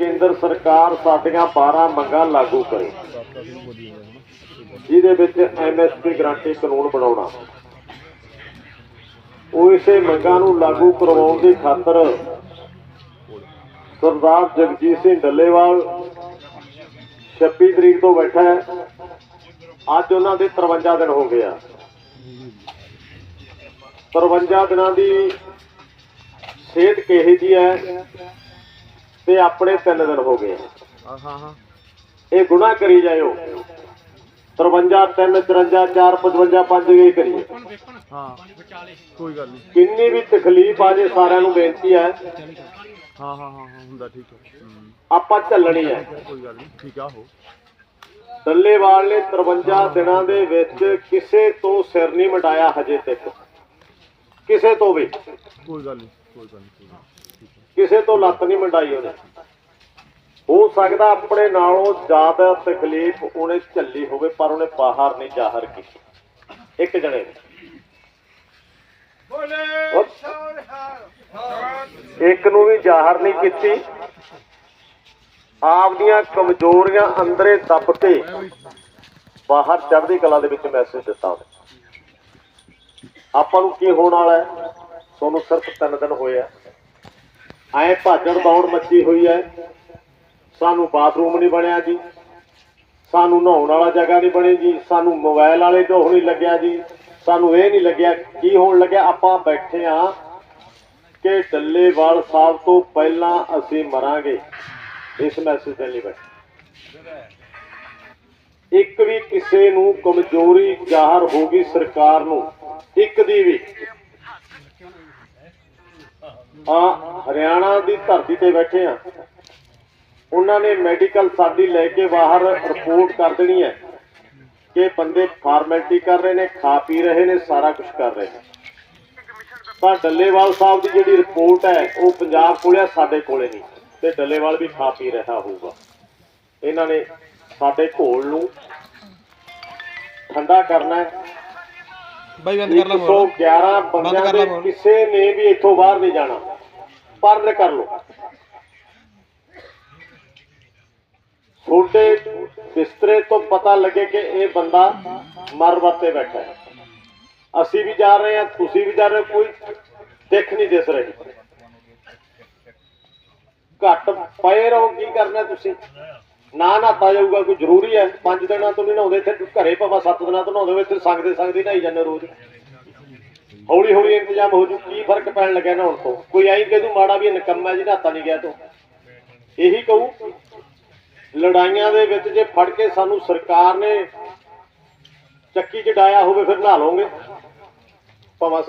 ਕੇਂਦਰ ਸਰਕਾਰ ਸਾਡੀਆਂ 12 ਮੰਗਾਂ ਲਾਗੂ ਕਰੇ। ਜਿਹਦੇ ਵਿੱਚ ਐਮਐਸਪੀ ਗਰੰਟੀ ਕਾਨੂੰਨ ਬਣਾਉਣਾ। ਉਹ ਇਸੇ ਮੰਗਾਂ ਨੂੰ ਲਾਗੂ ਕਰਵਾਉਣ ਦੀ ਖਾਤਰ ਸਰਦਾਰ ਜਗਜੀਤ ਸਿੰਘ ਡੱਲੇਵਾਲ 26 ਤਰੀਕ ਤੋਂ ਬੈਠਾ ਹੈ। ਅੱਜ ਉਹਨਾਂ ਦੇ 53 ਦਿਨ ਹੋ ਗਏ ਆ। 53 ਦਿਨਾਂ ਦੀ ਸਿਹਤ ਕਿਹੋ ਜੀ ਹੈ? ਤੇ ਆਪਣੇ 3 ਦਿਨ ਹੋ ਗਏ। ਆ। ਹਾਂ ਹਾਂ। ਇਹ ਗੁਨਾਹ ਕਰੀ ਜਾਇਓ। 53 3 54 4 55 5 ਇਹ ਕਰੀਏ। ਹਾਂ ਕੋਈ ਗੱਲ ਨਹੀਂ। ਕਿੰਨੀ ਵੀ ਤਕਲੀਫ ਆ ਜੇ ਸਾਰਿਆਂ ਨੂੰ ਬੇਨਤੀ ਹੈ। ਹਾਂ ਹਾਂ ਹਾਂ ਹੁੰਦਾ ਠੀਕ ਹੈ। ਆਪਾਂ ਝੱਲਣੀ ਹੈ। ਕੋਈ ਗੱਲ ਨਹੀਂ ਠੀਕ ਆ ਹੋ। ਡੱਲੇਵਾਲ ਨੇ 53 ਦਿਨਾਂ ਦੇ ਵਿੱਚ ਕਿਸੇ ਤੋਂ ਸਿਰ ਨਹੀਂ ਮਟਾਇਆ ਹਜੇ ਤੱਕ। ਕਿਸੇ ਤੋਂ ਵੀ। ਕੋਈ ਗੱਲ ਨਹੀਂ ਕੋਈ ਗੱਲ ਨਹੀਂ। ਕਿਸੇ ਤੋਂ ਲੱਤ ਨਹੀਂ ਮੰਡਾਈ ਉਹਨੇ। ਹੋ ਸਕਦਾ ਆਪਣੇ ਨਾਲੋਂ ਜ਼ਿਆਦਾ ਤਕਲੀਫ ਉਹਨੇ ਝੱਲੀ ਹੋਵੇ ਪਰ ਉਹਨੇ ਬਾਹਰ ਨਹੀਂ ਜ਼ਾਹਰ ਕੀਤੀ। ਇੱਕ ਜਣੇ ਨੇ ਇੱਕ ਨੂੰ ਵੀ ਜ਼ਾਹਰ ਨਹੀਂ ਕੀਤੀ। ਆਪਦੀਆਂ ਕਮਜ਼ੋਰੀਆਂ ਅੰਦਰੇ ਦੱਬ ਕੇ ਬਾਹਰ ਚੜ੍ਹਦੀ ਕਲਾ ਦੇ ਵਿੱਚ ਮੈਸੇਜ ਦਿੱਤਾ ਉਹਨੇ। ਆਪਾਂ ਨੂੰ ਕੀ ਹੋਣ ਵਾਲਾ ਹੈ? ਤੁਹਾਨੂੰ ਸਿਰਫ 3 ਦਿਨ ਹੋਏ ਆ। ਐ ਭਾਜੜ ਦੌੜ ਮੱਚੀ ਹੋਈ ਐ। ਸਾਨੂੰ ਬਾਥਰੂਮ ਨਹੀਂ ਬਣਿਆ ਜੀ। ਸਾਨੂੰ ਨਹਾਉਣ ਵਾਲਾ ਜਗ੍ਹਾ ਨਹੀਂ ਬਣੀ ਜੀ। ਸਾਨੂੰ ਮੋਬਾਈਲ ਵਾਲੇ ਤੋਂ ਨਹੀਂ ਲੱਗਿਆ ਜੀ। ਸਾਨੂੰ ਇਹ ਨਹੀਂ ਲੱਗਿਆ ਕੀ ਹੋਣ ਲੱਗਿਆ। ਆਪਾਂ ਬੈਠੇ ਆ ਕਿ ਡੱਲੇਵਾਲ ਸਾਹਿਬ ਤੋਂ ਪਹਿਲਾਂ ਅਸੀਂ ਮਰਾਂਗੇ। ਇਸ ਮੈਸੇਜ ਦੇ ਲਈ ਬੈਠੇ। ਇੱਕ ਵੀ ਕਿਸੇ ਨੂੰ ਕਮਜ਼ੋਰੀ ਜ਼ਾਹਰ ਹੋ ਗਈ ਸਰਕਾਰ ਨੂੰ, ਇੱਕ ਦੀ ਵੀ। ਆ ਹਰਿਆਣਾ ਦੀ ਧਰਤੀ ਤੇ ਬੈਠੇ ਆ। ਉਹਨਾਂ ਨੇ ਮੈਡੀਕਲ ਸਾਡੀ ਲੈ ਕੇ ਬਾਹਰ ਰਿਪੋਰਟ ਕਰ ਦੇਣੀ ਹੈ ਕਿ ਬੰਦੇ ਫਾਰਮੈਲਿਟੀ ਕਰ ਰਹੇ ਨੇ, ਖਾ ਪੀ ਰਹੇ ਨੇ, ਸਾਰਾ ਕੁਝ ਕਰ ਰਹੇ ਨੇ। ਤਾਂ ਡੱਲੇਵਾਲ ਸਾਹਿਬ ਦੀ ਜਿਹੜੀ ਰਿਪੋਰਟ ਹੈ, ਉਹ ਪੰਜਾਬ ਕੋਲੇ ਆ ਸਾਡੇ ਕੋਲੇ ਨਹੀਂ। ਤੇ ਡੱਲੇਵਾਲ ਵੀ ਖਾ ਪੀ ਰਿਹਾ ਹੋਊਗਾ। ਇਹਨਾਂ ਨੇ ਸਾਡੇ ਘੋਲ ਨੂੰ ਠੰਡਾ ਕਰਨਾ ਹੈ। ਬਾਈ ਬੰਦ ਕਰ ਲਾ 111 ਬੰਦਿਆਂ ਕਰ ਲਾ ਦੇ। ਕਿਸੇ ਨੇ ਵੀ ਇੱਥੋਂ ਬਾਹਰ ਨਹੀਂ ਜਾਣਾ। ਪਰਨ ਕਰ ਲਓ। ਛੋਟੇ ਬਿਸਤਰੇ ਤੋਂ ਪਤਾ ਲੱਗੇ ਕਿ ਇਹ ਬੰਦਾ ਮਰ ਵਰਤੇ ਬੈਠਾ ਹੈ। ਅਸੀਂ ਵੀ ਜਾ ਰਹੇ ਹਾਂ ਤੁਸੀਂ ਵੀ ਜਾ ਰਹੇ ਹੋ ਕੋਈ ਦੇਖ ਨਹੀਂ ਦਿਸ ਰਹੀ। ਘੱਟ ਪਏ ਰਹੋ ਕੀ ਕਰਨਾ ਤੁਸੀਂ? ਨਾ ਨਹਾਤਾ ਜਾਊਗਾ, ਕੋਈ ਜ਼ਰੂਰੀ ਹੈ। ਪੰਜ ਦਿਨਾਂ ਤੋਂ ਨਹੀਂ ਨਹਾਉਂਦੇ, ਇੱਥੇ ਘਰੇ ਭਾਵੇਂ, ਸੱਤ ਦਿਨਾਂ ਤੋਂ ਨਹਾਉਂਦੇ ਹੋ ਇੱਥੇ ਸੰਗਦੇ ਸੰਗਦੇ ਨਹਾਈ ਜਾਂਦੇ ਰੋਜ਼। ਹੌਲੀ ਹੌਲੀ ਇੰਤਜ਼ਾਮ ਹੋ ਜੂ, ਕੀ ਫ਼ਰਕ ਪੈਣ ਲੱਗਿਆ ਨਹਾਉਣ ਤੋਂ? ਕੋਈ ਆਈ ਕਿ ਤੂੰ ਮਾੜਾ ਵੀ ਇਹ ਨਿਕੰਮਾ ਜੀ, ਨਹਾਤਾ ਨਹੀਂ ਗਿਆ ਤੂੰ। ਇਹੀ ਕਹੂ, ਲੜਾਈਆਂ ਦੇ ਵਿੱਚ ਜੇ ਫੜ ਕੇ ਸਾਨੂੰ ਸਰਕਾਰ ਨੇ ਚੱਕੀ ਚ ਡਾਇਆ ਹੋਵੇ, ਫਿਰ ਨਹਾ ਲਓਗੇ। ਭਾਵੇਂ